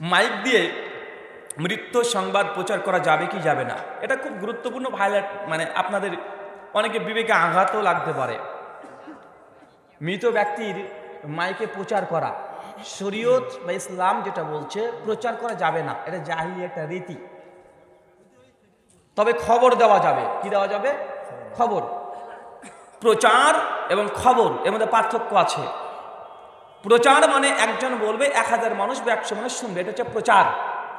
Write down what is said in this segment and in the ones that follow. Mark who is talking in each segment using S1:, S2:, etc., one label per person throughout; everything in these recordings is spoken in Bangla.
S1: মাইক দিয়ে মৃত্যু সংবাদ প্রচার করা যাবে
S2: কি যাবে না? এটা খুব গুরুত্বপূর্ণ হাইলাইট মানে আপনাদের অনেকে বিবেকে আঘাতও লাগতে পারে। মৃত ব্যক্তির মাইকে প্রচার করা, শরীয়ত বা ইসলাম যেটা বলছে, প্রচার করা যাবে না। এটা জাহিলি একটা রীতি। তবে খবর দেওয়া যাবে। কি দেওয়া যাবে? খবর। প্রচার এবং খবর এর মধ্যে পার্থক্য আছে। প্রচার মানে একজন বলবে এক হাজার মানুষ বা একশো মানুষ শুনবে এটা হচ্ছে প্রচার।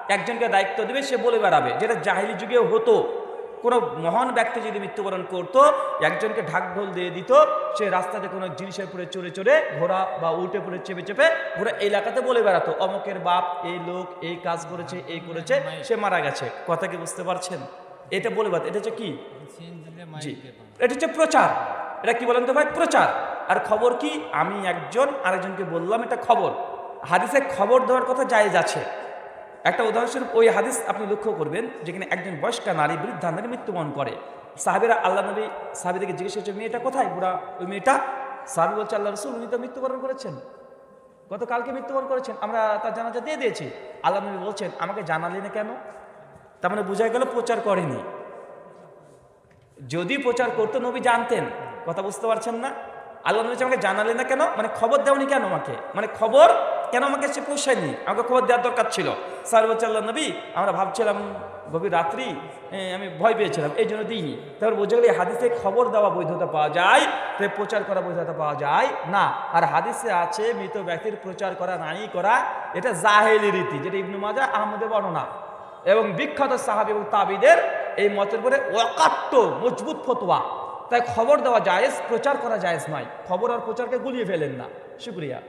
S2: একজনকে দায়িত্ব দেবে সে বলে বেড়াবে। যেটা জাহিলি যুগেও হতো। কোনো মহান ব্যক্তি যদি মৃত্যুবরণ করতো একজনকে ঢাক ঢোল দিয়ে দিত সে রাস্তাতে কোনো জিনিসের পরে চড়ে চড়ে ঘোড়া বা উল্টে পড়ে চেপে চেপে ঘোড়া এলাকাতে বলে বেড়াতো অমকের বাপ এই লোক এই কাজ করেছে এই করেছে সে মারা গেছে। কথা কি বুঝতে পারছেন? এটা বলে বেড়াতো। এটা হচ্ছে কি? জি। এটা হচ্ছে প্রচার। এটা কি বলেন তো ভাই? প্রচার। আর খবর কি? আমি একজন আরেকজনকে বললাম, এটা খবর। হাদিসে খবর দেওয়ার কথা জায়েজ আছে। একটা উদাহরণস্বরূপ, ওই হাদিস আপনি লক্ষ্য করবেন, যেখানে একজন বয়স্কা নারী বৃদ্ধা নারী মৃত্যুবরণ করে। সাহাবিরা আল্লাহ নবী, সাহাবিদেরকে জিজ্ঞেস করছে, মেয়েটা কোথায়? বুড়া, ওই মেয়েটা। সাহাবি বলছে আল্লাহ রসুল, উনি তো মৃত্যুবরণ করেছেন। গতকালকে মৃত্যুবরণ করেছেন, আমরা তার জানাজা দিয়ে দিয়েছি। আল্লাহ নবী বলছেন, আমাকে জানালি না কেন? তার মানে বোঝা গেল প্রচার করেনি। যদি প্রচার করতো, নবী জানতেন। কথা বুঝতে পারছেন না? আল্লাহ নবী আমাকে জানালেন না কেন? মানে খবর দেওনি কেন আমাকে? মানে খবর কেন আমাকে সে পৌঁছায়নি? আমাকে খবর দেওয়ার দরকার ছিল। স্যার বলছে, আল্লাহ নবী, আমরা ভাবছিলাম গভীর রাত্রি আমি ভয় পেয়েছিলাম, এই জন্য দিইনি। তারপর বোঝা গেলে হাদিসে খবর দেওয়া বৈধতা পাওয়া যায় তাই প্রচার করা বৈধতা পাওয়া যায় না। আর হাদিসে আছে, মৃত ব্যক্তির প্রচার করা, নাই করা, এটা জাহেলি রীতি, যেটা ইবনু মাজা আহমদের বর্ণনা। এবং বিখ্যাত সাহাবি এবং তাবিদের এই মতের উপরে অকাট্য মজবুত ফতোয়া। তাই খবর দেওয়া জায়েজ, প্রচার করা জায়েজ নয়। খবর আর প্রচারকে গুলিয়ে ফেলেন না। শুক্রিয়া।